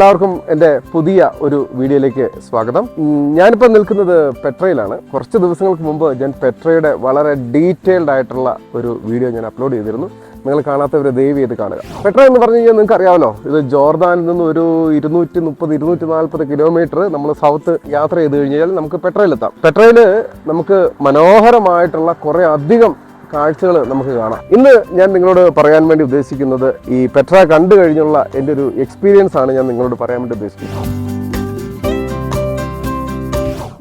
എല്ലാവർക്കും എന്റെ പുതിയ ഒരു വീഡിയോയിലേക്ക് സ്വാഗതം. ഞാനിപ്പോൾ നിൽക്കുന്നത് പെട്രയിലാണ്. കുറച്ച് ദിവസങ്ങൾക്ക് മുമ്പ് ഞാൻ പെട്രയുടെ വളരെ ഡീറ്റെയിൽഡ് ആയിട്ടുള്ള ഒരു വീഡിയോ ഞാൻ അപ്ലോഡ് ചെയ്തിരുന്നു. നിങ്ങൾ കാണാത്തവർ ദയവ് ചെയ്ത് കാണുക. പെട്ര എന്ന് പറഞ്ഞു കഴിഞ്ഞാൽ നിങ്ങൾക്ക് അറിയാമല്ലോ ഇത് ജോർദാനിൽ നിന്ന് ഒരു ഇരുന്നൂറ്റി മുപ്പത് ഇരുന്നൂറ്റി നാൽപ്പത് കിലോമീറ്റർ നമ്മൾ സൗത്ത് യാത്ര ചെയ്ത് കഴിഞ്ഞാൽ നമുക്ക് പെട്രയിലെത്താം. പെട്രയിൽ നമുക്ക് മനോഹരമായിട്ടുള്ള കുറേ അധികം കാഴ്ചകൾ നമുക്ക് കാണാം. ഇന്ന് ഞാൻ നിങ്ങളോട് പറയാൻ വേണ്ടി ഉദ്ദേശിക്കുന്നത് ഈ പെട്ര കണ്ടു കഴിഞ്ഞുള്ള എന്റെ ഒരു എക്സ്പീരിയൻസ് ആണ് ഞാൻ നിങ്ങളോട് പറയാൻ വേണ്ടി ഉദ്ദേശിക്കുന്നത്.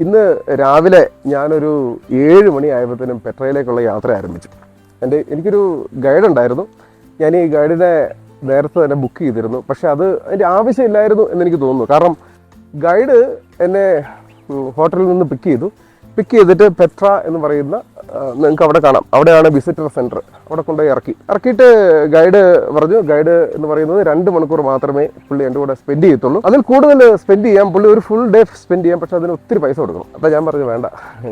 ഇന്ന് രാവിലെ ഞാനൊരു ഏഴ് മണി ആയപ്പോഴത്തേനും പെട്രയിലേക്കുള്ള യാത്ര ആരംഭിച്ചു. എന്റെ എനിക്കൊരു ഗൈഡ് ഉണ്ടായിരുന്നു. ഞാൻ ഈ ഗൈഡിനെ നേരത്തെ തന്നെ ബുക്ക് ചെയ്തിരുന്നു. പക്ഷെ അത് അതിന്റെ ആവശ്യമില്ലായിരുന്നു എന്നെനിക്ക് തോന്നുന്നു. കാരണം ഗൈഡ് എന്നെ ഹോട്ടലിൽ നിന്ന് പിക്ക് ചെയ്തു. പിക്ക് ചെയ്തിട്ട് പെട്ര എന്ന് പറയുന്ന നിങ്ങൾക്ക് അവിടെ കാണാം. അവിടെയാണ് വിസിറ്റർ സെന്റർ അവിടെ കൊണ്ടുപോയി ഇറക്കി. ഇറക്കിയിട്ട് ഗൈഡ് പറഞ്ഞു. ഗൈഡ് എന്ന് പറയുന്നത് രണ്ട് മണിക്കൂർ മാത്രമേ പുള്ളി എന്റെ കൂടെ സ്പെൻഡ് ചെയ്യത്തുള്ളൂ. അതിൽ കൂടുതൽ സ്പെൻഡ് ചെയ്യാം പുള്ളി ഒരു ഫുൾ ഡേ സ്പെൻഡ് ചെയ്യാം പക്ഷേ അതിന് ഒത്തിരി പൈസ കൊടുക്കണം. അപ്പോൾ ഞാൻ പറഞ്ഞു വേണ്ട.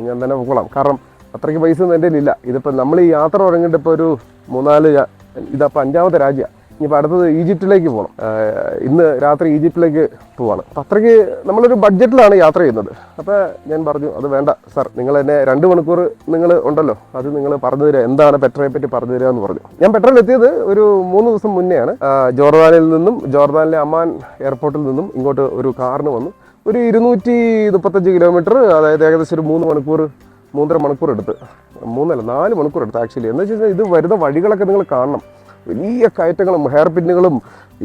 ഞാൻ തന്നെ പോകണം. കാരണം അത്രയ്ക്ക് പൈസ ഒന്നും എന്റെ ഇല്ല ഇതിപ്പോൾ നമ്മൾ ഈ യാത്ര തുടങ്ങിയിട്ട് ഇപ്പോൾ ഒരു മൂന്നാൽ ഇതപ്പോൾ അഞ്ചാമത്തെ രാജ്യമാണ് ഇനിയിപ്പോൾ അടുത്തത് ഈജിപ്തിലേക്ക് പോകണം ഇന്ന് രാത്രി ഈജിപ്തിലേക്ക് പോവാണ്. അപ്പം അത്രയ്ക്ക് നമ്മളൊരു ബഡ്ജറ്റിലാണ് യാത്ര ചെയ്യുന്നത്. അപ്പോൾ ഞാൻ പറഞ്ഞു അത് വേണ്ട സാർ. നിങ്ങൾ എന്നെ രണ്ട് മണിക്കൂർ നിങ്ങൾ ഉണ്ടല്ലോ. അത് നിങ്ങൾ പറഞ്ഞു തരിക. എന്താണ് പെട്രോളിനെ പറ്റി പറഞ്ഞു തരിക എന്ന് പറഞ്ഞു. ഞാൻ പെട്രോൾ എത്തിയത് ഒരു മൂന്ന് ദിവസം മുന്നെയാണ്. ജോർദാനിൽ നിന്നും ജോർദാനിലെ അമാൻ എയർപോർട്ടിൽ നിന്നും ഇങ്ങോട്ട് ഒരു കാറിന് വന്നു. ഒരു ഇരുന്നൂറ്റി മുപ്പത്തഞ്ച് കിലോമീറ്റർ അതായത് ഏകദേശം ഒരു മൂന്ന് മണിക്കൂർ മൂന്നര മണിക്കൂർ എടുത്ത്. മൂന്നല്ല നാല് മണിക്കൂർ എടുത്ത് ആക്ച്വലി. എന്ന് വെച്ച് കഴിഞ്ഞാൽ ഇത് വരുന്ന വഴികളൊക്കെ നിങ്ങൾ കാണണം. വലിയ കയറ്റങ്ങളും ഹെയർ പിന്നുകളും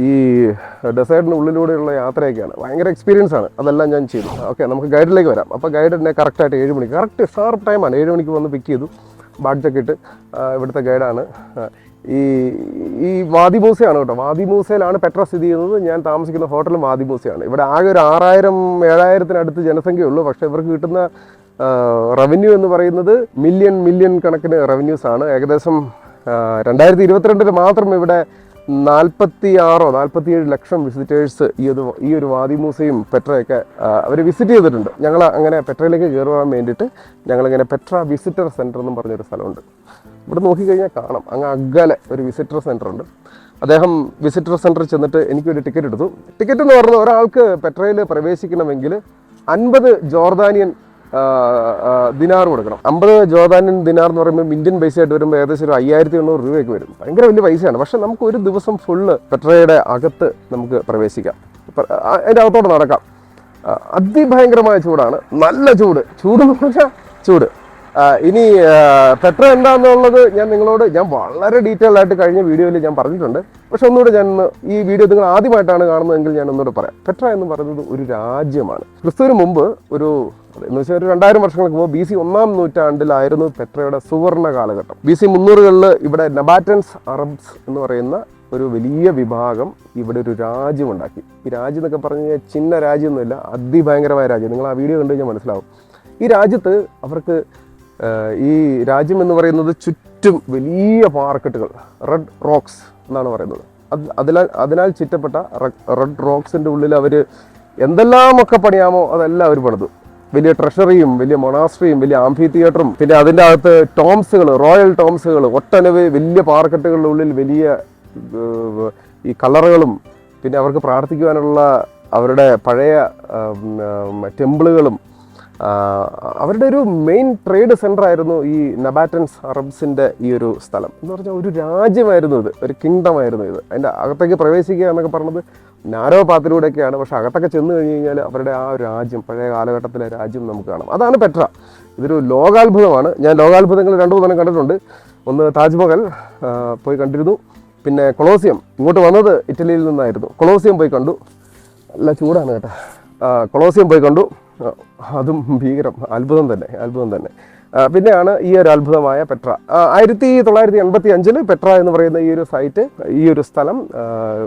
ഈ ഡെസേർട്ടിന് ഉള്ളിലൂടെയുള്ള യാത്രയൊക്കെയാണ്. ഭയങ്കര എക്സ്പീരിയൻസ് ആണ്. അതെല്ലാം ഞാൻ ചെയ്തു. ഓക്കെ നമുക്ക് ഗൈഡിലേക്ക് വരാം. അപ്പോൾ ഗൈഡ് എന്നെ കറക്റ്റായിട്ട് ഏഴ് മണിക്ക് കറക്റ്റ് ഷാർപ്പ് ടൈമാണ് ഏഴ് മണിക്ക് വന്ന് പിക്ക് ചെയ്തു. ബാഡ്ജൊക്കെ ഇട്ട് ഇവിടുത്തെ ഗൈഡാണ് ഈ ഈ വാദിമൂസയാണ് കേട്ടോ. വാദിമൂസയിലാണ് പെട്ര സ്ഥിതി ചെയ്യുന്നത്. ഞാൻ താമസിക്കുന്ന ഹോട്ടലും വാദിമൂസയാണ് ഇവിടെ ആകെ ഒരു ആറായിരം ഏഴായിരത്തിനടുത്ത് ജനസംഖ്യയുള്ളൂ പക്ഷേ ഇവർക്ക് കിട്ടുന്ന റവന്യൂ എന്ന് പറയുന്നത് മില്യൺ മില്യൺ കണക്കിന് റവന്യൂസാണ് ഏകദേശം രണ്ടായിരത്തി ഇരുപത്തിരണ്ടിൽ മാത്രം ഇവിടെ നാൽപ്പത്തി ആറോ നാൽപ്പത്തിയേഴ് ലക്ഷം വിസിറ്റേഴ്സ് ഈ ഒരു ഈ ഒരു വാദി മൂസയും പെട്രയൊക്കെ അവർ വിസിറ്റ് ചെയ്തിട്ടുണ്ട്. ഞങ്ങൾ അങ്ങനെ പെട്രയിലേക്ക് കയറുവാൻ വേണ്ടിയിട്ട് ഞങ്ങളിങ്ങനെ പെട്ര വിസിറ്റർ സെന്റർ എന്നും പറഞ്ഞൊരു സ്ഥലമുണ്ട്. ഇവിടെ നോക്കിക്കഴിഞ്ഞാൽ കാണാം. അങ്ങ് അകലെ ഒരു വിസിറ്റർ സെന്റർ ഉണ്ട്. അദ്ദേഹം വിസിറ്റർ സെന്ററിൽ ചെന്നിട്ട് എനിക്കൊരു ടിക്കറ്റ് എടുത്തു. ടിക്കറ്റ് എന്ന് പറഞ്ഞാൽ ഒരാൾക്ക് പെട്രയിൽ പ്രവേശിക്കണമെങ്കിൽ അൻപത് ജോർദാനിയൻ ദിനാർ കൊടുക്കണം. അമ്പത് ജോർദാനിയൻ ദിനാർ എന്ന് പറയുമ്പോൾ ഇന്ത്യൻ പൈസ ആയിട്ട് വരുമ്പോൾ ഏകദേശം ഒരു അയ്യായിരത്തി എണ്ണൂറ് രൂപയൊക്കെ വരും. ഭയങ്കര വലിയ പൈസയാണ്. പക്ഷെ നമുക്ക് ഒരു ദിവസം ഫുള്ള് പെട്രയുടെ അകത്ത് നമുക്ക് പ്രവേശിക്കാം. അതിന്റെ അകത്തോട്ട് നടക്കാം. അതിഭയങ്കരമായ ചൂടാണ്. നല്ല ചൂട്. ചൂട് എന്ന് പറഞ്ഞാൽ ചൂട്. ഇനി പെട്ര എന്താണെന്നുള്ളത് ഞാൻ നിങ്ങളോട് ഞാൻ വളരെ ഡീറ്റെയിൽ ആയിട്ട് കഴിഞ്ഞ വീഡിയോയിൽ ഞാൻ പറഞ്ഞിട്ടുണ്ട്. പക്ഷെ ഒന്നുകൂടെ ഞാൻ ഈ വീഡിയോ നിങ്ങൾ ആദ്യമായിട്ടാണ് കാണുന്നതെങ്കിൽ ഞാൻ ഒന്നുകൂടെ പറയാം. പെട്ര എന്ന് പറയുന്നത് ഒരു രാജ്യമാണ്. ക്രിസ്തുവിന് മുമ്പ് ഒരു എന്ന് വെച്ചാൽ ഒരു രണ്ടായിരം വർഷങ്ങൾക്ക് മുമ്പ് ബി സി ഒന്നാം നൂറ്റാണ്ടിലായിരുന്നു പെട്രയുടെ സുവർണ കാലഘട്ടം. ബി സി മുന്നൂറുകളിൽ ഇവിടെ നബാറ്റൻസ് അറബ്സ് എന്ന് പറയുന്ന ഒരു വലിയ വിഭാഗം ഇവിടെ ഒരു രാജ്യം ഉണ്ടാക്കി. ഈ രാജ്യം എന്നൊക്കെ പറഞ്ഞു കഴിഞ്ഞാൽ ചിന്ന രാജ്യമൊന്നുമില്ല അതിഭയങ്കരമായ രാജ്യം. നിങ്ങൾ ആ വീഡിയോ കണ്ടു കഴിഞ്ഞാൽ മനസ്സിലാവും. ഈ രാജ്യത്ത് അവർക്ക് ഈ രാജ്യം എന്ന് പറയുന്നത് ചുറ്റും വലിയ പാറക്കെട്ടുകൾ റെഡ് റോക്സ് എന്നാണ് പറയുന്നത്. അത് അതിനാൽ അതിനാൽ ചുറ്റപ്പെട്ട റെഡ് റോക്സിന്റെ ഉള്ളിൽ അവർ എന്തെല്ലാമൊക്കെ പണിയാമോ അതെല്ലാം അവർ പണിതു. വലിയ ട്രഷറിയും വലിയ മൊണാസ്ട്രിയും വലിയ ആംഫി തിയേറ്ററും പിന്നെ അതിന്റെ അകത്ത് ടോംസുകൾ റോയൽ ടോംസുകൾ ഒട്ടനവധി വലിയ പാറക്കെട്ടുകളുടെ ഉള്ളിൽ വലിയ ഈ കളറുകളും പിന്നെ അവർക്ക് പ്രാർത്ഥിക്കുവാനുള്ള അവരുടെ പഴയ ടെമ്പിളുകളും അവരുടെ ഒരു മെയിൻ ട്രേഡ് സെന്റർ ആയിരുന്നു ഈ നബാറ്റൻസ് അറബ്സിന്റെ ഈ ഒരു സ്ഥലം. എന്ന് പറഞ്ഞാൽ ഒരു രാജ്യമായിരുന്നു ഇത് ഒരു കിങ്ഡം ആയിരുന്നു ഇത്. അതിന്റെ അകത്തേക്ക് പ്രവേശിക്കുക എന്നൊക്കെ പറഞ്ഞത് നാരോ പാത്തിലൂടെയൊക്കെയാണ്. പക്ഷെ അകത്തൊക്കെ ചെന്ന് കഴിഞ്ഞ് കഴിഞ്ഞാൽ അവരുടെ ആ ഒരു രാജ്യം പഴയ കാലഘട്ടത്തിലെ രാജ്യം നമുക്ക് കാണാം. അതാണ് പെട്ര. ഇതൊരു ലോകാത്ഭുതമാണ്. ഞാൻ ലോകാത്ഭുതങ്ങൾ രണ്ടു മൂന്നെണ്ണം കണ്ടിട്ടുണ്ട്. ഒന്ന് താജ്മഹൽ പോയി കണ്ടിരുന്നു. പിന്നെ കൊളോസിയം ഇങ്ങോട്ട് വന്നത് ഇറ്റലിയിൽ നിന്നായിരുന്നു. കൊളോസിയം പോയി കണ്ടു. നല്ല ചൂടാണ് കേട്ടോ. കൊളോസിയം പോയി കണ്ടു. അതും ഭീകരം അത്ഭുതം തന്നെ അത്ഭുതം തന്നെ. പിന്നെയാണ് ഈ ഒരു അത്ഭുതമായ പെട്ര. ആയിരത്തി തൊള്ളായിരത്തി എൺപത്തി അഞ്ചിൽ പെട്ര എന്ന് പറയുന്ന ഈ ഒരു സൈറ്റ് ഈ ഒരു സ്ഥലം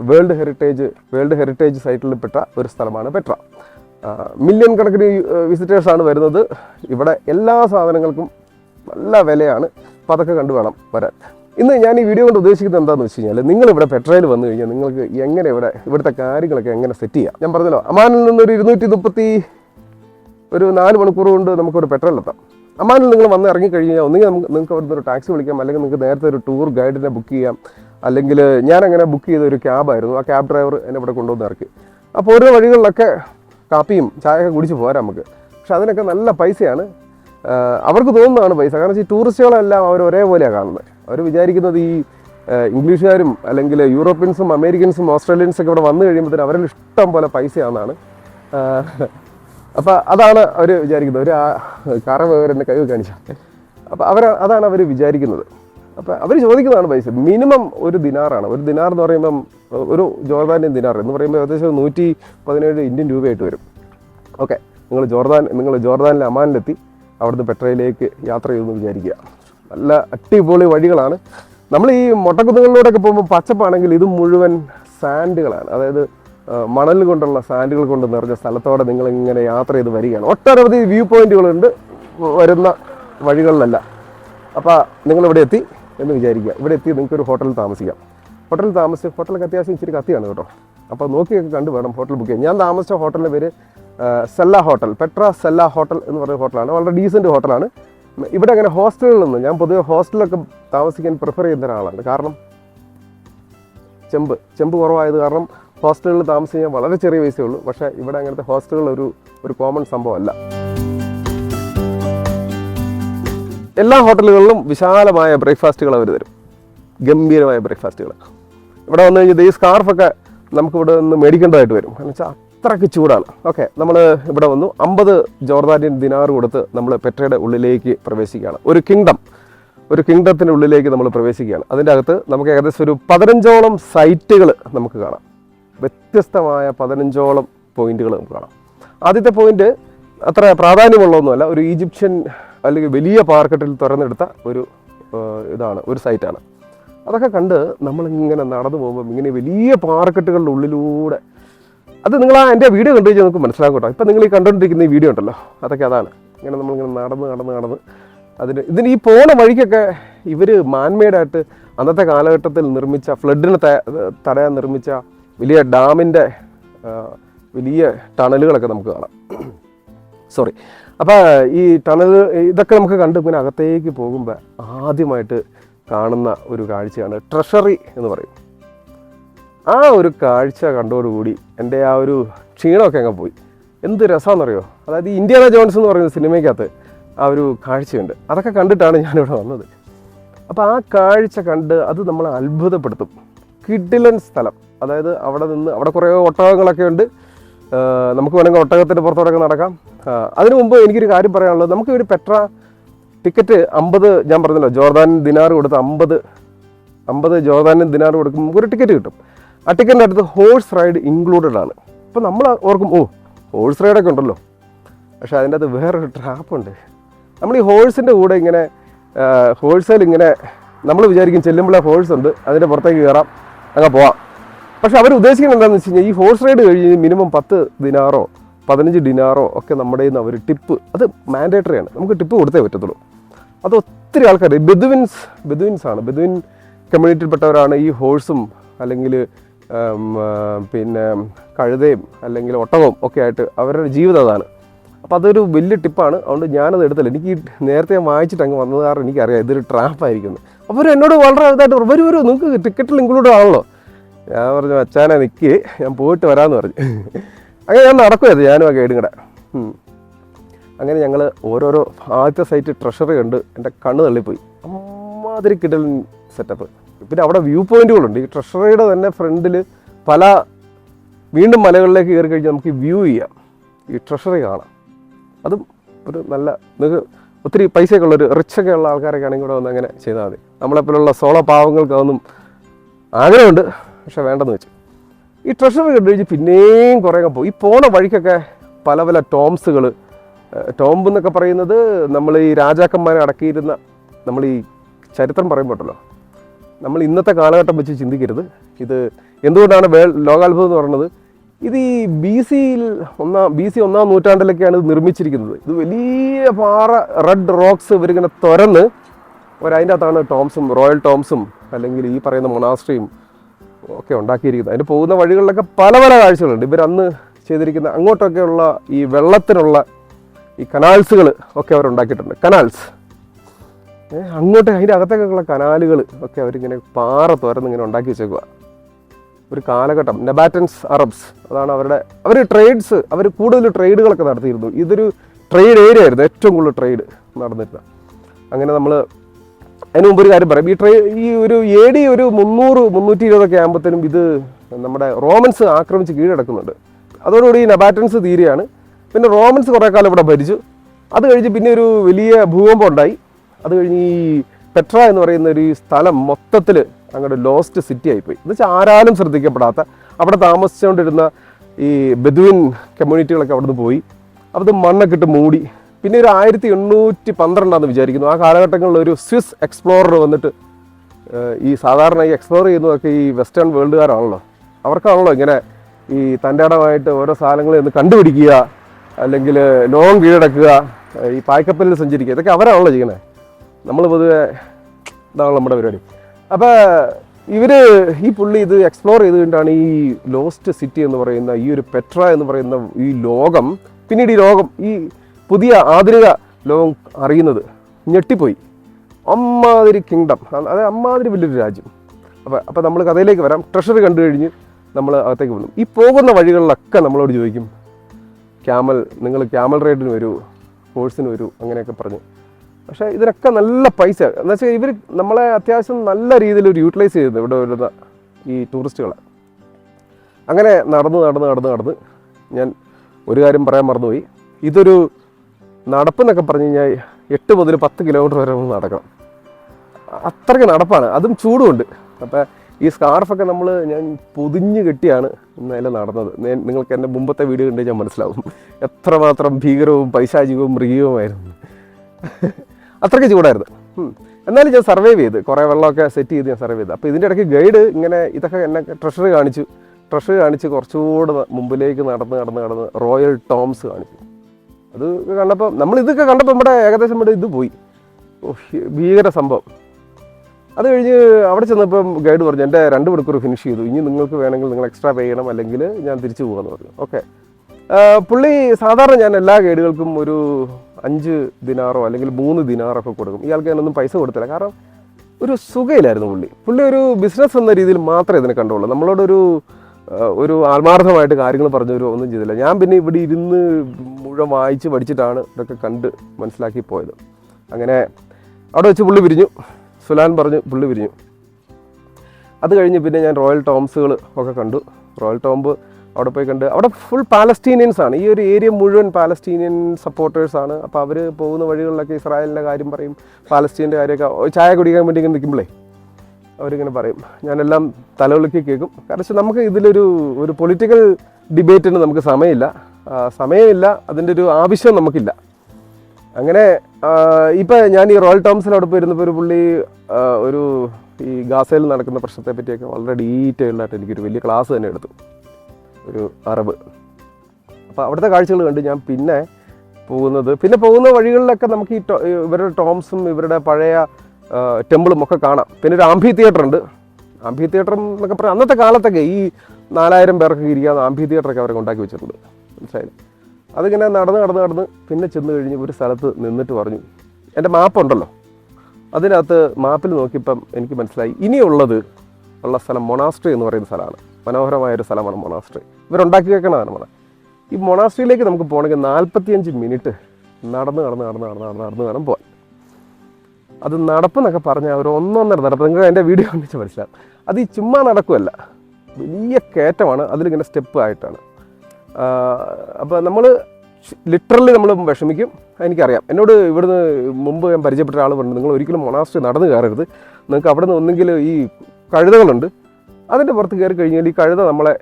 വേൾഡ് ഹെറിറ്റേജ് വേൾഡ് ഹെറിറ്റേജ് സൈറ്റിൽ പെട്ട ഒരു സ്ഥലമാണ് പെട്ര. മില്യൺ കണക്കിന് വിസിറ്റേഴ്സാണ് വരുന്നത്. ഇവിടെ എല്ലാ സാധനങ്ങൾക്കും നല്ല വിലയാണ്. അപ്പോൾ അതൊക്കെ കണ്ടു വേണം വരാൻ. ഇന്ന് ഞാൻ ഈ വീഡിയോ കൊണ്ട് ഉദ്ദേശിക്കുന്നത് എന്താണെന്ന് വെച്ച് കഴിഞ്ഞാൽ നിങ്ങൾ ഇവിടെ പെട്രയിൽ വന്നു കഴിഞ്ഞാൽ നിങ്ങൾക്ക് എങ്ങനെ ഇവിടെ ഇവിടുത്തെ കാര്യങ്ങളൊക്കെ എങ്ങനെ സെറ്റ് ചെയ്യാം? ഞാൻ പറഞ്ഞല്ലോ അമാനിൽ നിന്നൊരു ഇരുന്നൂറ്റി മുപ്പത്തി ഒരു നാല് മണിക്കൂർ കൊണ്ട് നമുക്കൊരു പെട്രോൾ എത്താം. അമ്മാനിൽ നിങ്ങൾ വന്ന് ഇറങ്ങി കഴിഞ്ഞാൽ ഒന്നുകിൽ നമുക്ക് നിങ്ങൾക്ക് അവിടുന്ന് ഒരു ടാക്സി വിളിക്കാം അല്ലെങ്കിൽ നിങ്ങൾക്ക് നേരത്തെ ഒരു ടൂർ ഗൈഡിനെ ബുക്ക് ചെയ്യാം. അല്ലെങ്കിൽ ഞാൻ അങ്ങനെ ബുക്ക് ചെയ്ത ഒരു ക്യാബായിരുന്നു ആ ക്യാബ് ഡ്രൈവർ എന്നെ ഇവിടെ കൊണ്ടുവന്ന് ഇറക്കി. അപ്പോൾ ഓരോ വഴികളിലൊക്കെ കാപ്പിയും ചായയൊക്കെ കുടിച്ച് പോരാം നമുക്ക്. പക്ഷെ അതിനൊക്കെ നല്ല പൈസയാണ്. അവർക്ക് തോന്നുന്നതാണ് പൈസ. കാരണം വെച്ചാൽ ടൂറിസ്റ്റുകളെല്ലാം അവർ ഒരേപോലെയാണ് കാണുന്നത്. അവർ വിചാരിക്കുന്നത് ഈ ഇംഗ്ലീഷുകാരും അല്ലെങ്കിൽ യൂറോപ്യൻസും അമേരിക്കൻസും ഓസ്ട്രേലിയൻസും ഒക്കെ ഇവിടെ വന്നു കഴിയുമ്പോഴത്തേന് അവരിൽ ഇഷ്ടം പോലെ പൈസയാണെന്നാണ്. അപ്പോൾ അതാണ് അവർ വിചാരിക്കുന്നത്. ഒരു കറ വേറെ കൈ കാണിച്ച അപ്പോൾ അവർ അതാണ് അവർ വിചാരിക്കുന്നത്. അപ്പോൾ അവർ ചോദിക്കുന്നതാണ് പൈസ. മിനിമം ഒരു ദിനാറാണ്. ഒരു ദിനാർ എന്ന് പറയുമ്പം ഒരു ജോർദാനിയൻ ദിനാർ എന്ന് പറയുമ്പോൾ ഏകദേശം നൂറ്റി പതിനേഴ് ഇന്ത്യൻ രൂപയായിട്ട് വരും. ഓക്കെ. നിങ്ങൾ ജോർദാൻ നിങ്ങൾ ജോർദാനിലെ അമാനിലെത്തി അവിടുന്ന് പെട്രയിലേക്ക് യാത്ര ചെയ്തെന്ന് വിചാരിക്കുക. നല്ല അടിപൊളി വഴികളാണ്. നമ്മൾ ഈ മൊട്ടക്കുന്നുകളിലൂടെയൊക്കെ പോകുമ്പോൾ പച്ചപ്പാണെങ്കിൽ ഇത് മുഴുവൻ സാൻഡുകളാണ്. അതായത് മണൽ കൊണ്ടുള്ള സാൻഡുകൾ കൊണ്ട് നിറഞ്ഞ സ്ഥലത്തോടെ നിങ്ങൾ ഇങ്ങനെ യാത്ര ചെയ്ത് വരികയാണ്. ഒട്ടനവധി വ്യൂ പോയിന്റുകളുണ്ട്. വരുന്ന വഴികളിലല്ല. അപ്പോൾ നിങ്ങൾ ഇവിടെ എത്തി എന്ന് വിചാരിക്കുക. ഇവിടെ എത്തി നിങ്ങൾക്ക് ഒരു ഹോട്ടലിൽ താമസിക്കാം. ഹോട്ടലിൽ താമസിച്ച് ഹോട്ടലൊക്കെ അത്യാവശ്യം ഇച്ചിരി കത്തിയാണ് കേട്ടോ. അപ്പോൾ നോക്കിയൊക്കെ കണ്ട് വേണം ഹോട്ടൽ ബുക്ക് ചെയ്യാൻ. ഞാൻ താമസിച്ച ഹോട്ടലിന്റെ പേര് Sella hotel. Petra Sella hotel എന്ന് പറയുന്ന ഹോട്ടലാണ്. വളരെ ഡീസന്റ് ഹോട്ടലാണ്. ഇവിടെ അങ്ങനെ ഹോസ്റ്റലുകളൊന്നും ഞാൻ പൊതുവെ ഹോസ്റ്റലിലൊക്കെ താമസിക്കാൻ പ്രിഫർ ചെയ്യുന്ന ഒരാളാണ്. കാരണം ചെമ്പ്. ചെമ്പ് കുറവായത് കാരണം ഹോസ്റ്റലുകളിൽ താമസിക്കാൻ വളരെ ചെറിയ പൈസയേ ഉള്ളൂ. പക്ഷേ ഇവിടെ അങ്ങനത്തെ ഹോസ്റ്റലുകൾ ഒരു ഒരു കോമൺ സംഭവമല്ല. എല്ലാ ഹോട്ടലുകളിലും വിശാലമായ ബ്രേക്ക്ഫാസ്റ്റുകൾ അവർ തരും. ഗംഭീരമായ ബ്രേക്ക്ഫാസ്റ്റുകൾ. ഇവിടെ വന്നു കഴിഞ്ഞാൽ ഈ സ്കാർഫൊക്കെ നമുക്കിവിടെ നിന്ന് മേടിക്കേണ്ടതായിട്ട് വരും. കാരണം വെച്ചാൽ അത്രയ്ക്ക് ചൂടാണ്. ഓക്കെ നമ്മൾ ഇവിടെ വന്നു. അമ്പത് ജോർദാനിയൻ ദിനാർ കൊടുത്ത് നമ്മൾ പെട്രയുടെ ഉള്ളിലേക്ക് പ്രവേശിക്കുകയാണ്. ഒരു കിങ്ഡം ഒരു കിങ്ഡത്തിന്റെ ഉള്ളിലേക്ക് നമ്മൾ പ്രവേശിക്കുകയാണ്. അതിന്റെ അകത്ത് നമുക്ക് ഏകദേശം ഒരു പതിനഞ്ചോളം സൈറ്റുകൾ നമുക്ക് കാണാം. വ്യത്യസ്തമായ പതിനഞ്ചോളം പോയിന്റുകൾ നമുക്ക് കാണാം. ആദ്യത്തെ പോയിന്റ് അത്ര പ്രാധാന്യമുള്ളതൊന്നുമല്ല ഒരു ഈജിപ്ഷ്യൻ അല്ലെങ്കിൽ വലിയ പാർക്കറ്റിൽ തുറന്നെടുത്ത ഒരു ഇതാണ് ഒരു സൈറ്റാണ് അതൊക്കെ കണ്ട് നമ്മളിങ്ങനെ നടന്നു പോകുമ്പോൾ ഇങ്ങനെ വലിയ പാർക്കറ്റുകളുടെ ഉള്ളിലൂടെ. അത് നിങ്ങൾ ആ എന്റെ വീഡിയോ കണ്ടു കഴിഞ്ഞാൽ നമുക്ക് മനസ്സിലാകും കേട്ടോ. ഇപ്പം നിങ്ങൾ ഈ കണ്ടുകൊണ്ടിരിക്കുന്ന ഈ വീഡിയോ ഉണ്ടല്ലോ. അതൊക്കെ അതാണ്. ഇങ്ങനെ നമ്മളിങ്ങനെ നടന്ന് നടന്ന് നടന്ന് അതിന് ഇതിന് ഈ പോണ വഴിക്കൊക്കെ ഇവർ മാൻമെയ്ഡായിട്ട് അന്നത്തെ കാലഘട്ടത്തിൽ നിർമ്മിച്ച ഫ്ലഡിനെ തടയാൻ നിർമ്മിച്ച വലിയ ഡാമിന്റെ വലിയ ടണലുകളൊക്കെ നമുക്ക് കാണാം. സോറി അപ്പോൾ ഈ ടണൽ ഇതൊക്കെ നമുക്ക് കണ്ട് പിന്നെ അകത്തേക്ക് പോകുമ്പോൾ ആദ്യമായിട്ട് കാണുന്ന ഒരു കാഴ്ചയാണ് ട്രഷറി എന്ന് പറയും. ആ ഒരു കാഴ്ച കണ്ടോടുകൂടി എന്റെ ആ ഒരു ക്ഷീണമൊക്കെ അങ്ങ് പോയി. എന്ത് രസമാണെന്നറിയോ അതായത് ഇന്ത്യാന ജോൺസ് എന്ന് പറയുന്ന സിനിമയ്ക്കകത്ത് ആ ഒരു കാഴ്ചയുണ്ട്. അതൊക്കെ കണ്ടിട്ടാണ് ഞാനിവിടെ വന്നത്. അപ്പോൾ ആ കാഴ്ച കണ്ട് അത് നമ്മളെ അത്ഭുതപ്പെടുത്തും. കിഡിലൻ സ്ഥലം. അതായത് അവിടെ നിന്ന് അവിടെ കുറേ ഒട്ടകങ്ങളൊക്കെ ഉണ്ട്. നമുക്ക് വേണമെങ്കിൽ ഒട്ടകത്തിന്റെ പുറത്തോടൊക്കെ നടക്കാം. അതിനു മുമ്പ് എനിക്കൊരു കാര്യം പറയാനുള്ളത്. നമുക്ക് ഒരു പെട്ര ടിക്കറ്റ് അമ്പത് ഞാൻ പറഞ്ഞല്ലോ ജോർദാൻ ദിനാർ കൊടുത്ത് അമ്പത് അമ്പത് ജോർദാനിന് ദിനാർ കൊടുക്കുമ്പോൾ നമുക്കൊരു ടിക്കറ്റ് കിട്ടും. ആ ടിക്കറ്റിന്റെ അടുത്ത് ഹോഴ്സ് റൈഡ് ഇൻക്ലൂഡഡ് ആണ്. അപ്പോൾ നമ്മൾ ഓർക്കും ഓ ഹോഴ്സ് റൈഡൊക്കെ ഉണ്ടല്ലോ. പക്ഷേ അതിന്റെ അകത്ത് വേറൊരു ട്രാപ്പുണ്ട് നമ്മൾ ഈ ഹോഴ്സിന്റെ കൂടെ ഇങ്ങനെ ഹോഴ്സിൽ ഇങ്ങനെ നമ്മൾ വിചാരിക്കും ചെല്ലുമ്പോൾ ഹോഴ്സ് ഉണ്ട് അതിന്റെ പുറത്തേക്ക് കയറാം. അങ്ങ് പോവാം. പക്ഷെ അവർ ഉദ്ദേശിക്കുന്നത് എന്താണെന്ന് വെച്ച് കഴിഞ്ഞാൽ ഈ ഹോഴ്സ് റൈഡ് കഴിഞ്ഞ് മിനിമം പത്ത് ദിനാറോ പതിനഞ്ച് ഡിനാറോ ഒക്കെ നമ്മുടെ നിന്ന് അവർ ടിപ്പ് അത് മാൻഡേറ്ററി ആണ്. നമുക്ക് ടിപ്പ് കൊടുത്തേ പറ്റത്തുള്ളൂ. അത് ഒത്തിരി ആൾക്കാർ ബെദുവിൻസ് ബെദുവിൻസ് ആണ്. ബെദുവിൻ കമ്മ്യൂണിറ്റിയിൽപ്പെട്ടവരാണ് ഈ ഹോഴ്സും അല്ലെങ്കിൽ പിന്നെ കഴുതയും അല്ലെങ്കിൽ ഒട്ടകവും ഒക്കെ ആയിട്ട് അവരുടെ ജീവിതം അതാണ്. അപ്പോൾ അതൊരു വലിയ ടിപ്പാണ്. അതുകൊണ്ട് ഞാനത് എടുത്തില്ല. എനിക്ക് നേരത്തെ വായിച്ചിട്ട് അങ്ങ് വന്നത് കാരണം എനിക്കറിയാം ഇതൊരു ട്രാപ്പായിരിക്കുന്നു അപ്പോൾ എന്നോട് വളരെ ഇതായിട്ട് വരൂ. വരൂ. നിങ്ങൾക്ക് ടിക്കറ്റിൽ ഇൻക്ലൂഡ് ആണല്ലോ. ഞാൻ പറഞ്ഞു അച്ഛനെ നിൽക്ക് ഞാൻ പോയിട്ട് വരാമെന്ന് പറഞ്ഞു. അങ്ങനെ ഞാൻ നടക്കുമായിരുന്നു ഞാനും ആ ഗൈഡും കൂടെ. അങ്ങനെ ഞങ്ങൾ ഓരോരോ ആദ്യത്തെ സൈറ്റ് ട്രഷറി കണ്ട് എന്റെ കണ്ണ് തള്ളിപ്പോയി. അമ്മാതിരി കിടൽ സെറ്റപ്പ് പിന്നെ അവിടെ വ്യൂ പോയിന്റുകളുണ്ട് ഈ ട്രഷറിയുടെ തന്നെ ഫ്രണ്ടിൽ പല വീണ്ടും മലകളിലേക്ക് കയറി കഴിഞ്ഞാൽ നമുക്ക് വ്യൂ ചെയ്യാം. ഈ ട്രഷറി കാണാം. അതും ഒരു നല്ല നിങ്ങൾക്ക് ഒത്തിരി പൈസയൊക്കെ ഉള്ളൊരു റിച്ചൊക്കെ ഉള്ള ആൾക്കാരൊക്കെ ആണെങ്കിൽ കൂടെ വന്ന് അങ്ങനെ ചെയ്താൽ മതി. നമ്മളെപ്പോലുള്ള സോളോ പാവങ്ങൾക്ക് അതൊന്നും ആഗ്രഹമുണ്ട്. പക്ഷെ വേണ്ടെന്ന് വെച്ചു. ഈ ട്രഷറി കണ്ടു കഴിഞ്ഞ് പിന്നെയും കുറേ പോകും ഈ പോണ വഴിക്കൊക്കെ പല പല ടോംസുകൾ ടോംബ് എന്നൊക്കെ പറയുന്നത് നമ്മൾ ഈ രാജാക്കന്മാരെ അടക്കിയിരുന്ന നമ്മൾ ഈ ചരിത്രം പറയുമ്പോട്ടല്ലോ നമ്മൾ ഇന്നത്തെ കാലഘട്ടം വെച്ച് ചിന്തിക്കരുത്. ഇത് എന്തുകൊണ്ടാണ് വേ ലോകാത്ഭുതം എന്ന് പറയുന്നത്? ഇത് ഈ ബി സിയിൽ ഒന്നാം ബി സി ഒന്നാം നൂറ്റാണ്ടിലൊക്കെയാണ് ഇത് നിർമ്മിച്ചിരിക്കുന്നത്. ഇത് വലിയ പാറ റെഡ് റോക്സ് ഇവരിങ്ങനെ തുരന്ന് ഒരതിന്റെ അകത്താണ് ടോംസും റോയൽ ടോംസും അല്ലെങ്കിൽ ഈ പറയുന്ന മൊണാസ്ട്രിയും ഒക്കെ ഉണ്ടാക്കിയിരിക്കുന്നത്. അതിന് പോകുന്ന വഴികളിലൊക്കെ പല പല കാഴ്ചകളുണ്ട്. ഇവരന്ന് ചെയ്തിരിക്കുന്ന അങ്ങോട്ടൊക്കെയുള്ള ഈ വെള്ളത്തിനുള്ള ഈ കനാൽസുകൾ ഒക്കെ അവർ ഉണ്ടാക്കിയിട്ടുണ്ട് കനാൽസ് അങ്ങോട്ട് അതിന്റെ അകത്തൊക്കെയുള്ള കനാലുകൾ ഒക്കെ അവരിങ്ങനെ പാറ തുരന്ന് ഇങ്ങനെ ഉണ്ടാക്കി വെച്ചേക്കുക ഒരു കാലഘട്ടം. നെബാറ്റൻസ് അറബ്സ് അതാണ് അവരുടെ അവർ ട്രേഡ്സ് അവർ കൂടുതൽ ട്രേഡുകളൊക്കെ നടത്തിയിരുന്നു. ഇതൊരു ട്രേഡ് ഏരിയ ആയിരുന്നു. ഏറ്റവും കൂടുതൽ ട്രേഡ് നടന്നിരുന്നത്. അങ്ങനെ നമ്മൾ അതിന് മുമ്പ് ഒരു കാര്യം പറയാം. ഈ ട്രേ ഈ ഒരു എ ഡി ഒരു മുന്നൂറ് മുന്നൂറ്റി ഇരുപതൊക്കെ ആകുമ്പോഴത്തേനും ഇത് നമ്മുടെ റോമൻസ് ആക്രമിച്ച് കീഴടക്കുന്നുണ്ട്. അതോടുകൂടി ഈ നബാറ്റൻസ് തീരെയാണ്. പിന്നെ റോമൻസ് കുറേ കാലം ഇവിടെ ഭരിച്ചു. അത് കഴിഞ്ഞ് പിന്നെ ഒരു വലിയ ഭൂകമ്പം ഉണ്ടായി. അത് കഴിഞ്ഞ് ഈ പെട്ര എന്ന് പറയുന്ന ഒരു സ്ഥലം മൊത്തത്തിൽ അങ്ങോട്ട് ലോസ്റ്റ് സിറ്റി ആയിപ്പോയി. എന്ന് വെച്ചാൽ ആരാലും ശ്രദ്ധിക്കപ്പെടാത്ത അവിടെ താമസിച്ചുകൊണ്ടിരുന്ന ഈ ബെദുവിൻ കമ്മ്യൂണിറ്റികളൊക്കെ അവിടുന്ന് പോയി. അവിടെ മണ്ണൊക്കെ ഇട്ട് മൂടി. പിന്നെ ഒരു ആയിരത്തി എണ്ണൂറ്റി പന്ത്രണ്ടാന്ന് വിചാരിക്കുന്നു. ആ കാലഘട്ടങ്ങളിൽ ഒരു സ്വിസ് എക്സ്പ്ലോറർ വന്നിട്ട് ഈ സാധാരണ ഈ എക്സ്പ്ലോർ ചെയ്യുന്നതൊക്കെ ഈ വെസ്റ്റേൺ വേൾഡുകാരാണല്ലോ അവർക്കാണല്ലോ ഇങ്ങനെ ഈ തന്റെ ഇടമായിട്ട് ഓരോ സാധനങ്ങളിൽ നിന്ന് കണ്ടുപിടിക്കുക അല്ലെങ്കിൽ ലോങ് കീഴടക്കുക ഈ പായ്ക്കപ്പലിൽ സഞ്ചരിക്കുക. ഇതൊക്കെ അവരാണല്ലോ ചെയ്യുന്നത്. നമ്മൾ പൊതുവെ ഇതാണ് നമ്മുടെ പരിപാടി. അപ്പോൾ ഇവർ ഈ പുള്ളി ഇത് എക്സ്പ്ലോർ ചെയ്തുകൊണ്ടാണ് ഈ ലോസ്റ്റ് സിറ്റി എന്ന് പറയുന്ന ഈ ഒരു പെട്ര എന്ന് പറയുന്ന ഈ ലോകം പിന്നീട് ഈ ലോകം ഈ പുതിയ ആധുനിക ലോകം അറിയുന്നത് ഞെട്ടിപ്പോയി. അമ്മാതിരി കിങ്ഡം അതായത് അമ്മാതിരി വലിയൊരു രാജ്യം. അപ്പോൾ അപ്പോൾ നമ്മൾ കഥയിലേക്ക് വരാം. ട്രഷർ കണ്ടു കഴിഞ്ഞ് നമ്മൾ അകത്തേക്ക് പോകും ഈ പോകുന്ന വഴികളിലൊക്കെ നമ്മളോട് ചോദിക്കും ക്യാമൽ നിങ്ങൾ ക്യാമൽ റൈഡിന് വരൂ ഹോഴ്സിന് വരൂ അങ്ങനെയൊക്കെ പറഞ്ഞു. പക്ഷേ ഇതിനൊക്കെ നല്ല പൈസ. എന്ന് വെച്ചാൽ ഇവർ നമ്മളെ അത്യാവശ്യം നല്ല രീതിയിൽ ഒരു യൂട്ടിലൈസ് ചെയ്യുന്നത് ഇവിടെ വരുന്ന ഈ ടൂറിസ്റ്റുകളെ അങ്ങനെ നടന്ന് നടന്ന് നടന്ന് നടന്ന് ഞാൻ ഒരു കാര്യം പറയാൻ മറന്നുപോയി. ഇതൊരു നടപ്പെന്നൊക്കെ പറഞ്ഞു കഴിഞ്ഞാൽ എട്ട് മുതൽ പത്ത് കിലോമീറ്റർ വരെ നടക്കണം. അത്രയ്ക്ക് നടപ്പാണ്. അതും ചൂടുമുണ്ട്. അപ്പോൾ ഈ സ്കാർഫൊക്കെ നമ്മൾ ഞാൻ പൊതിഞ്ഞ് കെട്ടിയാണ് ഇന്നലെ നടന്നത്. നിങ്ങൾക്ക് എന്റെ മുമ്പത്തെ വീഡിയോ കണ്ടു ഞാൻ മനസ്സിലാവും. എത്രമാത്രം ഭീകരവും പൈശാചികവും മൃഗീയവുമായിരുന്നു. അത്രയ്ക്ക് ചൂടായിരുന്നു. എന്നാലും ഞാൻ സർവൈവ് ചെയ്ത്. കുറേ വെള്ളമൊക്കെ സെറ്റ് ചെയ്ത് ഞാൻ സർവൈവ് ചെയ്ത്. അപ്പോൾ ഇതിന്റെ ഇടയ്ക്ക് ഗൈഡ് ഇങ്ങനെ ഇതൊക്കെ എന്നെ ട്രഷർ കാണിച്ചു. ട്രഷർ കാണിച്ച് കുറച്ചുകൂടെ മുമ്പിലേക്ക് നടന്ന് നടന്ന് നടന്ന് റോയൽ ടോംസ് കാണിച്ചു. അത് കണ്ടപ്പോൾ നമ്മൾ ഇതൊക്കെ കണ്ടപ്പോൾ നമ്മുടെ ഏകദേശം ഇവിടെ ഇത് പോയി. ഭീകര സംഭവം. അത് കഴിഞ്ഞ് അവിടെ ചെന്നപ്പം ഗൈഡ് പറഞ്ഞു എന്റെ രണ്ട് മണിക്കൂർ ഫിനിഷ് ചെയ്തു. ഇനി നിങ്ങൾക്ക് വേണമെങ്കിൽ നിങ്ങൾ എക്സ്ട്രാ പേ ചെയ്യണം. അല്ലെങ്കിൽ ഞാൻ തിരിച്ചു പോകാമെന്ന് പറഞ്ഞു. ഓക്കെ പുള്ളി സാധാരണ ഞാൻ എല്ലാ ഗൈഡുകൾക്കും ഒരു അഞ്ച് ദിനാറോ അല്ലെങ്കിൽ മൂന്ന് ദിനാറോ ഒക്കെ കൊടുക്കും. ഇയാൾക്ക് ഞാനൊന്നും പൈസ കൊടുത്തില്ല. കാരണം ഒരു സുഖയിലായിരുന്നു പുള്ളി. പുള്ളി ഒരു ബിസിനസ് എന്ന രീതിയിൽ മാത്രമേ ഇതിനെ കണ്ടുള്ളൂ. നമ്മളോടൊരു ഒരു ആത്മാർത്ഥമായിട്ട് കാര്യങ്ങൾ പറഞ്ഞൊരു ഒന്നും ചെയ്തില്ല. ഞാൻ പിന്നെ ഇവിടെ ഇരുന്ന് മുഴുവൻ വായിച്ച് പഠിച്ചിട്ടാണ് ഇതൊക്കെ കണ്ട് മനസ്സിലാക്കി പോയത്. അങ്ങനെ അവിടെ വെച്ച് പുള്ളി പിരിഞ്ഞു. സുലാൻ പറഞ്ഞു പുള്ളി പിരിഞ്ഞു. അത് കഴിഞ്ഞ് പിന്നെ ഞാൻ റോയൽ ടോംസുകൾ ഒക്കെ കണ്ടു. റോയൽ ടോംബ് അവിടെ പോയി കണ്ട് അവിടെ ഫുൾ പാലസ്റ്റീനിയൻസ് ആണ്. ഈ ഒരു ഏരിയ മുഴുവൻ പാലസ്റ്റീനിയൻ സപ്പോർട്ടേഴ്സ് ആണ്. അപ്പോൾ അവർ പോകുന്ന വഴികളിലൊക്കെ ഇസ്രായേലിന്റെ കാര്യം പറയും പാലസ്റ്റീന്റെ കാര്യമൊക്കെ. ചായ കുടിക്കാൻ വേണ്ടി ഇങ്ങനെ നിൽക്കുമ്പോഴേ അവരിങ്ങനെ പറയും. ഞാനെല്ലാം തലവിളിക്കി കേൾക്കും. കാരണം നമുക്ക് ഇതിലൊരു ഒരു പൊളിറ്റിക്കൽ ഡിബേറ്റിന് നമുക്ക് സമയമില്ല. സമയമില്ല. അതിന്റെ ഒരു ആവശ്യം നമുക്കില്ല. അങ്ങനെ ഇപ്പം ഞാൻ ഈ റോയൽ ടോംസിൽ അവിടെ പോയിരുന്നപ്പോൾ ഒരു പുള്ളി ഒരു ഈ ഗാസയിൽ നടക്കുന്ന പ്രശ്നത്തെ പറ്റിയൊക്കെ വളരെ ഡീറ്റെയിൽഡായിട്ട് എനിക്കൊരു വലിയ ക്ലാസ് തന്നെ എടുത്തു. ഒരു അറബ്. അപ്പോൾ അവിടുത്തെ കാഴ്ചകൾ കണ്ട് ഞാൻ പിന്നെ പോകുന്നത്. പിന്നെ പോകുന്ന വഴികളിലൊക്കെ നമുക്ക് ഈ ഇവരുടെ ടോംസും ഇവരുടെ പഴയ ടെമ്പിളും ഒക്കെ കാണാം. പിന്നെ ഒരു ആംഫി തിയേറ്റർ ഉണ്ട്. ആംഫി തിയേറ്റർ എന്നൊക്കെ പറയാം അന്നത്തെ കാലത്തൊക്കെ ഈ നാലായിരം പേർക്ക് ഇരിക്കാവുന്ന ആംഫി തിയേറ്ററൊക്കെ അവരൊക്കെ ഉണ്ടാക്കി വെച്ചിട്ടുണ്ട്. മനസ്സിലായി അതിങ്ങനെ നടന്ന് നടന്ന് നടന്ന് പിന്നെ ചെന്ന് കഴിഞ്ഞ് ഒരു സ്ഥലത്ത് നിന്നിട്ട് പറഞ്ഞു. എന്റെ മാപ്പുണ്ടല്ലോ അതിനകത്ത് മാപ്പിൽ നോക്കിയപ്പം എനിക്ക് മനസ്സിലായി. ഇനിയുള്ളത് ഉള്ള സ്ഥലം മൊണാസ്ട്രി എന്ന് പറയുന്ന സ്ഥലമാണ്. മനോഹരമായ ഒരു സ്ഥലമാണ് മൊണാസ്ട്രി ഇവരുണ്ടാക്കി വെക്കണതാണ് ഈ മൊണാസ്ട്രിയിലേക്ക് നമുക്ക് പോകണമെങ്കിൽ നാൽപ്പത്തിയഞ്ച് മിനിറ്റ് നടന്ന് നടന്ന് നടന്ന് നടന്ന് നടന്ന് നടന്ന് വേണം പോകാൻ അത് നടപ്പെന്നൊക്കെ പറഞ്ഞാൽ ഒരു ഒന്നൊന്നര നടപ്പ്. നിങ്ങൾ എന്റെ വീഡിയോ കണ്ടിച്ച് മനസ്സിലാവും. അത് ഈ ചുമ്മാ നടക്കുമല്ല വലിയ കയറ്റമാണ്. അതിലിങ്ങനെ സ്റ്റെപ്പ് ആയിട്ടാണ്. അപ്പോൾ നമ്മൾ ലിറ്ററലി നമ്മൾ വിഷമിക്കും. എനിക്കറിയാം. എന്നോട് ഇവിടുന്ന് മുമ്പ് ഞാൻ പരിചയപ്പെട്ട ഒരാൾ പറഞ്ഞു നിങ്ങൾ ഒരിക്കലും മൊണാസ്ട്രി നടന്ന് കയറരുത്. നിങ്ങൾക്ക് അവിടെ നിന്ന് ഒന്നെങ്കിൽ ഈ കഴുതകളുണ്ട് അതിന്റെ പുറത്ത് കയറി കഴിഞ്ഞാൽ ഈ കഴുത നമ്മളെ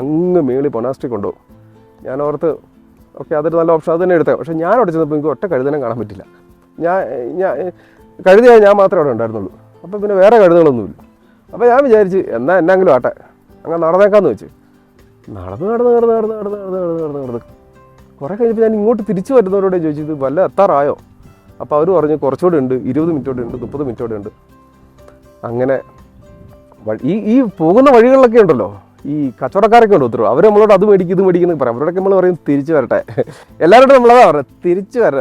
അങ്ങ് മേളി മൊണാസ്ട്രി കൊണ്ടുപോകും. ഞാൻ ഓർത്ത് ഓക്കെ അതൊരു നല്ല ഓപ്ഷൻ അത് തന്നെ എടുത്തേ പക്ഷേ ഞാൻ അവിടെ ചെന്നപ്പോൾ എനിക്ക് ഒറ്റ കഴുതനെ കാണാൻ പറ്റില്ല. ഞാൻ ഞാൻ കഴുതിയാൽ ഞാൻ മാത്രമേ അവിടെ ഉണ്ടായിരുന്നുള്ളൂ. അപ്പോൾ പിന്നെ വേറെ കഴുതകളൊന്നുമില്ല. അപ്പോൾ ഞാൻ വിചാരിച്ച് എന്നാ എന്നെങ്കിലും ആട്ടെ അങ്ങനെ നടന്നേക്കാന്ന് വെച്ച്. നടന്ന് നടന്ന് നടന്ന് നടന്ന് നടന്ന് നടന്ന് നടന്ന് നടന്ന് നടന്ന് കുറേ കഴിഞ്ഞപ്പോൾ ഞാൻ ഇങ്ങോട്ട് തിരിച്ചു വരുന്നവരോട് ചോദിച്ചത് വല്ല എത്താറായോ? അപ്പോൾ അവർ പറഞ്ഞു കുറച്ചുകൂടെ ഉണ്ട് ഇരുപത് മിനിറ്റോടെ ഉണ്ട് മുപ്പത് മിനിറ്റോടെ ഉണ്ട്. അങ്ങനെ ഈ ഈ പോകുന്ന വഴികളിലൊക്കെ ഉണ്ടല്ലോ. ഈ കച്ചവടക്കാരൊക്കെ ഉണ്ട് ഒത്തിരി. അവർ നമ്മളോട് അത് മേടിക്കും ഇത് മേടിക്കുന്നു പറയാം. അവരോടൊക്കെ നമ്മൾ പറയും തിരിച്ചു വരട്ടെ. എല്ലാവരോടും നമ്മളതാ പറഞ്ഞത് തിരിച്ചു വര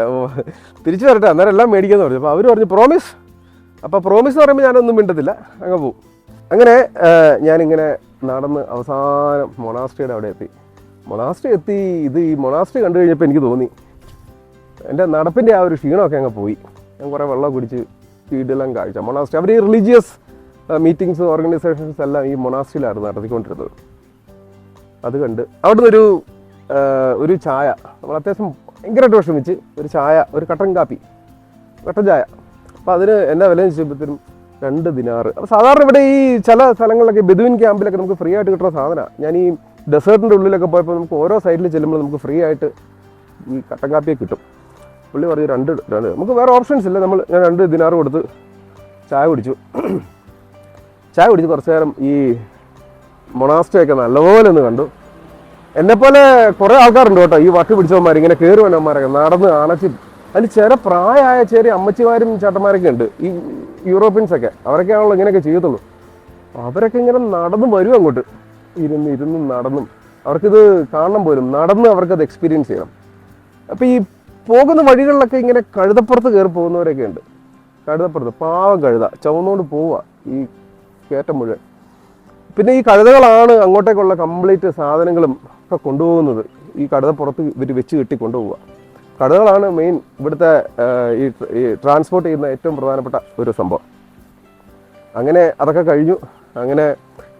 തിരിച്ചു വരട്ടെ. അന്നേരം എല്ലാം മേടിക്കാന്ന് പറഞ്ഞു. അപ്പോൾ അവർ പറഞ്ഞു പ്രോമിസ് അപ്പോൾ പ്രോമിസ് എന്ന് പറയുമ്പോൾ ഞാനൊന്നും മിണ്ടത്തില്ല. അങ്ങ് പോവും. അങ്ങനെ ഞാനിങ്ങനെ നടന്ന് അവസാനം മൊണാസ്ട്രിയുടെ അവിടെ എത്തി. മൊണാസ്ട്രി എത്തി. ഇത് ഈ മൊണാസ്ട്രി കണ്ടു കഴിഞ്ഞപ്പോൾ എനിക്ക് തോന്നി. എന്റെ നടപ്പിന്റെ ആ ഒരു ക്ഷീണമൊക്കെ അങ്ങ് പോയി. ഞാൻ കുറേ വെള്ളം കുടിച്ച് വീടെല്ലാം കാഴ്ച മൊണാസ്ട്രി അവർ ഈ റിലീജിയസ് മീറ്റിങ്സ് ഓർഗനൈസേഷൻസ് എല്ലാം ഈ മൊണാസ്ട്രിയിലായിരുന്നു നടത്തിക്കൊണ്ടിരുന്നത്. അത് കണ്ട് അവിടുന്ന് ഒരു ഒരു ചായ നമ്മൾ അത്യാവശ്യം ഭയങ്കരമായിട്ട് വിഷമിച്ച് ഒരു ചായ ഒരു കട്ടൻ കാപ്പി കട്ടൻ ചായ. അപ്പം അതിന് എന്നാ വില ചോദിച്ചപ്പോഴത്തേനും രണ്ട് ദിനാറ്. അപ്പോൾ സാധാരണ ഇവിടെ ഈ ചില സ്ഥലങ്ങളിലൊക്കെ ബെദുവിൻ ക്യാമ്പിലൊക്കെ നമുക്ക് ഫ്രീ ആയിട്ട് കിട്ടുന്ന സാധനമാണ്. ഞാൻ ഈ ഡെസേർട്ടിന്റെ ഉള്ളിലൊക്കെ പോയപ്പോൾ നമുക്ക് ഓരോ സൈഡിൽ ചെല്ലുമ്പോൾ നമുക്ക് ഫ്രീ ആയിട്ട് ഈ കട്ടൻ കാപ്പിയെ കിട്ടും. പുള്ളി പറഞ്ഞു രണ്ട് രണ്ട് നമുക്ക് വേറെ ഓപ്ഷൻസ് ഇല്ല. നമ്മൾ ഞാൻ രണ്ട് ദിനാറ് കൊടുത്ത് ചായ കുടിച്ചു. ചായ കുടിച്ച് കുറച്ച് നേരം ഈ മൊണാസ്റ്റൊക്കെ നല്ലപോലെ ഒന്ന് കണ്ടു. എന്നെപ്പോലെ കുറേ ആൾക്കാരുണ്ട് കേട്ടോ. ഈ വട്ട് പിടിച്ചവന്മാർ ഇങ്ങനെ കയറി വന്നവന്മാരൊക്കെ നടന്ന് അണച്ച്. അതിൽ ചില പ്രായമായ ചെറിയ അമ്മച്ചിമാരും ചേട്ടന്മാരൊക്കെ ഉണ്ട്. ഈ യൂറോപ്യൻസ് ഒക്കെ. അവരൊക്കെയാണല്ലോ ഇങ്ങനെയൊക്കെ ചെയ്യത്തുള്ളൂ. അവരൊക്കെ ഇങ്ങനെ നടന്നും വരും അങ്ങോട്ട്. ഇരുന്ന് ഇരുന്നും നടന്നും. അവർക്കിത് കാണണം പോലും. നടന്ന് അവർക്കത് എക്സ്പീരിയൻസ് ചെയ്യണം. അപ്പോൾ ഈ പോകുന്ന വഴികളിലൊക്കെ ഇങ്ങനെ കഴുതപ്പുറത്ത് കയറി പോകുന്നവരൊക്കെ ഉണ്ട്. കഴുതപ്പുറത്ത് പാവം കഴുത. ചുവന്നുകൊണ്ട് പോവുക ഈ കയറ്റം മുഴുവൻ. പിന്നെ ഈ കഴുതകളാണ് അങ്ങോട്ടേക്കുള്ള കംപ്ലീറ്റ് സാധനങ്ങളും ഒക്കെ കൊണ്ടുപോകുന്നത്. ഈ കഴുതപ്പുറത്ത് ഇവർ വെച്ച് കെട്ടി കൊണ്ടുപോവുക. കഴുതകളാണ് മെയിൻ ഇവിടുത്തെ ഈ ട്രാൻസ്പോർട്ട് ചെയ്യുന്ന ഏറ്റവും പ്രധാനപ്പെട്ട ഒരു സംഭവം. അങ്ങനെ അതൊക്കെ കഴിഞ്ഞു. അങ്ങനെ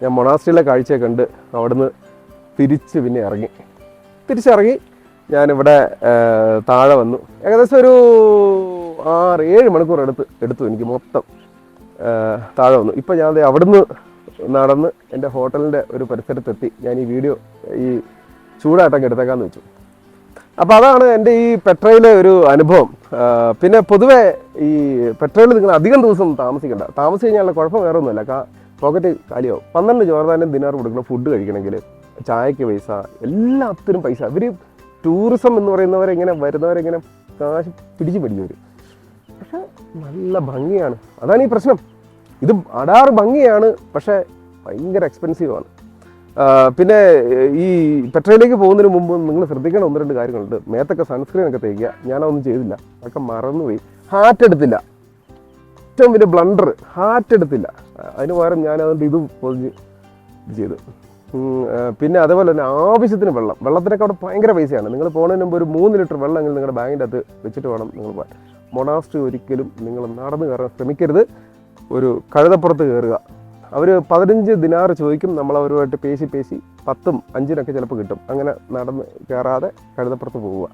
ഞാൻ മൊണാസ്ട്രിയിലെ കാഴ്ചയെ കണ്ട് അവിടുന്ന് തിരിച്ച് പിന്നെ ഇറങ്ങി. തിരിച്ചിറങ്ങി ഞാനിവിടെ താഴെ വന്നു. ഏകദേശം ഒരു ആറ് ഏഴ് മണിക്കൂർ എടുത്ത് എടുത്തു എനിക്ക് മൊത്തം. താഴെ വന്നു. ഇപ്പം ഞാൻ അവിടുന്ന് നടന്ന് എന്റെ ഹോട്ടലിന്റെ ഒരു പരിസരത്തെത്തി. ഞാൻ ഈ വീഡിയോ ഈ ചൂടായിട്ടൊക്കെ എടുത്തേക്കാന്ന് വെച്ചു. അപ്പോൾ അതാണ് എന്റെ ഈ പെട്രയിലെ ഒരു അനുഭവം. പിന്നെ പൊതുവേ ഈ പെട്രയിൽ നിങ്ങൾ അധികം ദിവസം താമസിക്കണ്ട. താമസിച്ച് കഴിഞ്ഞാൽ കുഴപ്പം വേറെ ഒന്നുമില്ല കാ പോക്കറ്റ് കാലിയാവും. പന്ത്രണ്ട് ജോർദാനും ദിനാർ കൊടുക്കുന്ന ഫുഡ് കഴിക്കണമെങ്കിൽ ചായക്ക് പൈസ എല്ലാത്തിനും പൈസ. ഇവർ ടൂറിസം എന്ന് പറയുന്നവരെങ്ങനെ വരുന്നവരെങ്ങനെ കാശ് പിടിച്ച് പിടിച്ചു പക്ഷെ നല്ല ഭംഗിയാണ്. അതാണ് ഈ പ്രശ്നം. ഇത് അടാറ് ഭംഗിയാണ് പക്ഷേ ഭയങ്കര എക്സ്പെൻസീവ് ആണ്. പിന്നെ ഈ പെട്രോളിലേക്ക് പോകുന്നതിന് മുമ്പ് നിങ്ങൾ ശ്രദ്ധിക്കേണ്ട ഒന്ന് രണ്ട് കാര്യങ്ങളുണ്ട്. മേത്തൊക്കെ സൺസ്ക്രീൻ ഒക്കെ തേക്കുക. ഞാനതൊന്നും ചെയ്തില്ല. അതൊക്കെ മറന്നുപോയി. ഹാറ്റ് എടുത്തില്ല. ഏറ്റവും വലിയ ബ്ലണ്ടർ ഹാറ്റ് എടുത്തില്ല. അതിന് പകരം ഞാനതുകൊണ്ട് ഇത് പൊതിഞ്ഞ് ചെയ്തു. പിന്നെ അതേപോലെ തന്നെ ആവശ്യത്തിന് വെള്ളം. വെള്ളത്തിനൊക്കെ അവിടെ ഭയങ്കര പൈസയാണ്. നിങ്ങൾ പോകുന്നതിന് മുമ്പ് ഒരു മൂന്ന് ലിറ്റർ വെള്ളം വെള്ളമെങ്കിലും നിങ്ങളുടെ ബാങ്കിന്റെ അകത്ത് വെച്ചിട്ട് വേണം നിങ്ങൾ പോകാൻ മൊണാസ്ട്രി ഒരിക്കലും നിങ്ങൾ നടന്ന് കയറാൻ ശ്രമിക്കരുത്. ഒരു കഴുതപ്പുറത്ത് കയറുക. അവർ പതിനഞ്ച് ദിനാറ് ചോദിക്കും നമ്മൾ അവരുമായിട്ട് പേശി പേശി പത്തും അഞ്ചിനൊക്കെ ചിലപ്പോൾ കിട്ടും. അങ്ങനെ നടന്ന് കയറാതെ കഴുതപ്പുറത്ത് പോവുക.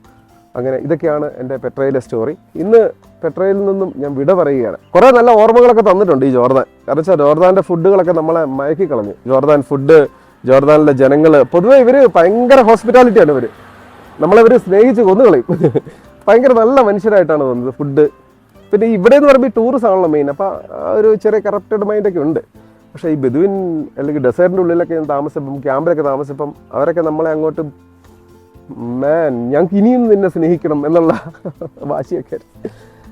അങ്ങനെ ഇതൊക്കെയാണ് എന്റെ പെട്രയിലെ സ്റ്റോറി. ഇന്ന് പെട്രയിൽ നിന്നും ഞാൻ വിട പറയുകയാണ്. കുറേ നല്ല ഓർമ്മകളൊക്കെ തന്നിട്ടുണ്ട് ഈ ജോർദാൻ. കാരണം വെച്ചാൽ ജോർദാന്റെ ഫുഡുകളൊക്കെ നമ്മളെ മയക്കി കളഞ്ഞു. ജോർദാൻ ഫുഡ് ജോർദാനിലെ ജനങ്ങൾ പൊതുവേ ഇവർ ഭയങ്കര ഹോസ്പിറ്റാലിറ്റിയാണ് ഇവർ നമ്മളിവർ സ്നേഹിച്ച് കൊന്നുകളയും ഭയങ്കര നല്ല മനുഷ്യരായിട്ടാണ് തോന്നുന്നത് ഫുഡ് പിന്നെ ഇവിടെ എന്ന് പറയുമ്പോൾ ടൂറിസം ആണല്ലോ മെയിൻ അപ്പോൾ ആ ഒരു ചെറിയ കറപ്റ്റഡ് മൈൻഡൊക്കെ ഉണ്ട്. പക്ഷേ ഈ ബെദുവിൻ അല്ലെങ്കിൽ ഡെസേർട്ടിന്റെ ഉള്ളിലൊക്കെ ഞാൻ താമസിപ്പം ക്യാമ്പിലൊക്കെ താമസിപ്പം അവരൊക്കെ നമ്മളെ അങ്ങോട്ട് മാൻ ഞങ്ങൾക്ക് ഇനിയും നിന്നെ സ്നേഹിക്കണം എന്നുള്ള വാശിയൊക്കെ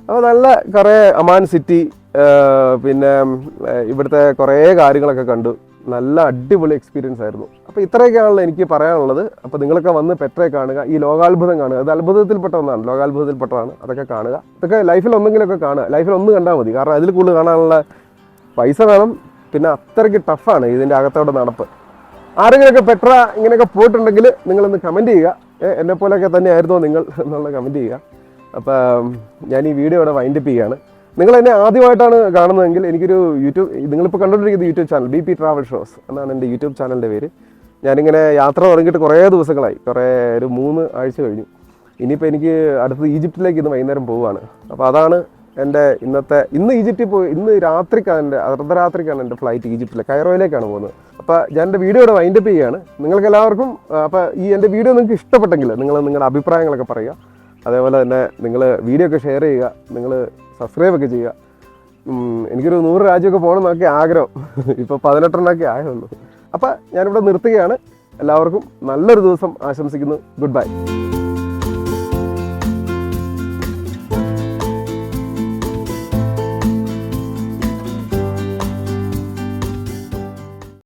അപ്പോൾ നല്ല കുറേ അമാൻ സിറ്റി പിന്നെ ഇവിടുത്തെ കുറേ കാര്യങ്ങളൊക്കെ കണ്ടു. നല്ല അടിപൊളി എക്സ്പീരിയൻസ് ആയിരുന്നു. അപ്പോൾ ഇത്രയൊക്കെയാണല്ലോ എനിക്ക് പറയാനുള്ളത്. അപ്പോൾ നിങ്ങളൊക്കെ വന്ന് പെട്രയെ കാണുക ഈ ലോകാത്ഭുതം കാണുക. അത് അത്ഭുതത്തിൽപ്പെട്ട ഒന്നാണ് ലോകാത്ഭുതത്തിൽപ്പെട്ടതാണ്. അതൊക്കെ കാണുക. അതൊക്കെ ലൈഫിൽ ഒന്നെങ്കിലുമൊക്കെ കാണുക. ലൈഫിൽ ഒന്ന് കണ്ടാൽ മതി. കാരണം അതിൽ കൂടുതൽ കാണാനുള്ള പൈസ വേണം. പിന്നെ അത്രയ്ക്ക് ടഫാണ് ഇതിന്റെ അകത്തോടെ നടപ്പ്. ആരെങ്കിലുമൊക്കെ പെട്ര ഇങ്ങനെയൊക്കെ പോയിട്ടുണ്ടെങ്കിൽ നിങ്ങളൊന്ന് കമന്റ് ചെയ്യുക. എന്നെ പോലെയൊക്കെ തന്നെയായിരുന്നോ നിങ്ങൾ എന്നുള്ള കമന്റ് ചെയ്യുക. അപ്പം ഞാൻ ഈ വീഡിയോ ഇവിടെ വൈൻഡപ്പ് ചെയ്യുകയാണ്. നിങ്ങൾ എന്നെ ആദ്യമായിട്ടാണ് കാണുന്നതെങ്കിൽ എനിക്കൊരു യൂട്യൂബ് നിങ്ങളിപ്പോൾ കണ്ടുകൊണ്ടിരിക്കുന്ന YouTube channel B P travel shows എന്നാണ് എന്റെ യൂട്യൂബ് ചാനലിന്റെ പേര്. ഞാനിങ്ങനെ യാത്ര തുടങ്ങിയിട്ട് കുറേ ദിവസങ്ങളായി. കുറേ ഒരു മൂന്ന് ആഴ്ച കഴിഞ്ഞു. ഇനിയിപ്പോൾ എനിക്ക് അടുത്ത് ഈജിപ്തിലേക്ക് ഇന്ന് വൈകുന്നേരം പോവുകയാണ്. അപ്പോൾ അതാണ് എന്റെ ഇന്നത്തെ ഇന്ന് ഈജിപ്തിൽ പോയി ഇന്ന് രാത്രിക്കാണ് എന്റെ അർദ്ധരാത്രിക്കാണ് എന്റെ ഫ്ലൈറ്റ് ഈജിപ്തിലെ കൈറോയിലേക്കാണ് പോകുന്നത്. അപ്പോൾ ഞാൻ എന്റെ വീഡിയോ ഇവിടെ വൈൻഡപ്പ് ചെയ്യുകയാണ്. നിങ്ങൾക്ക് എല്ലാവർക്കും അപ്പോൾ ഈ എന്റെ വീഡിയോ നിങ്ങൾക്ക് ഇഷ്ടപ്പെട്ടെങ്കിൽ നിങ്ങൾ നിങ്ങളുടെ അഭിപ്രായങ്ങളൊക്കെ പറയുക. അതേപോലെ തന്നെ നിങ്ങൾ വീഡിയോ ഒക്കെ ഷെയർ ചെയ്യുക. നിങ്ങൾ സബ്സ്ക്രൈബ് ഒക്കെ ചെയ്യുക. എനിക്കൊരു നൂറ് രാജ്യമൊക്കെ പോകണം എന്നൊക്കെ ആഗ്രഹം. ഇപ്പോൾ പതിനെട്ടെണ്ണമൊക്കെ ആയുള്ളൂ. അപ്പോൾ ഞാനിവിടെ നിർത്തുകയാണ്. എല്ലാവർക്കും നല്ലൊരു ദിവസം ആശംസിക്കുന്നു. Good bye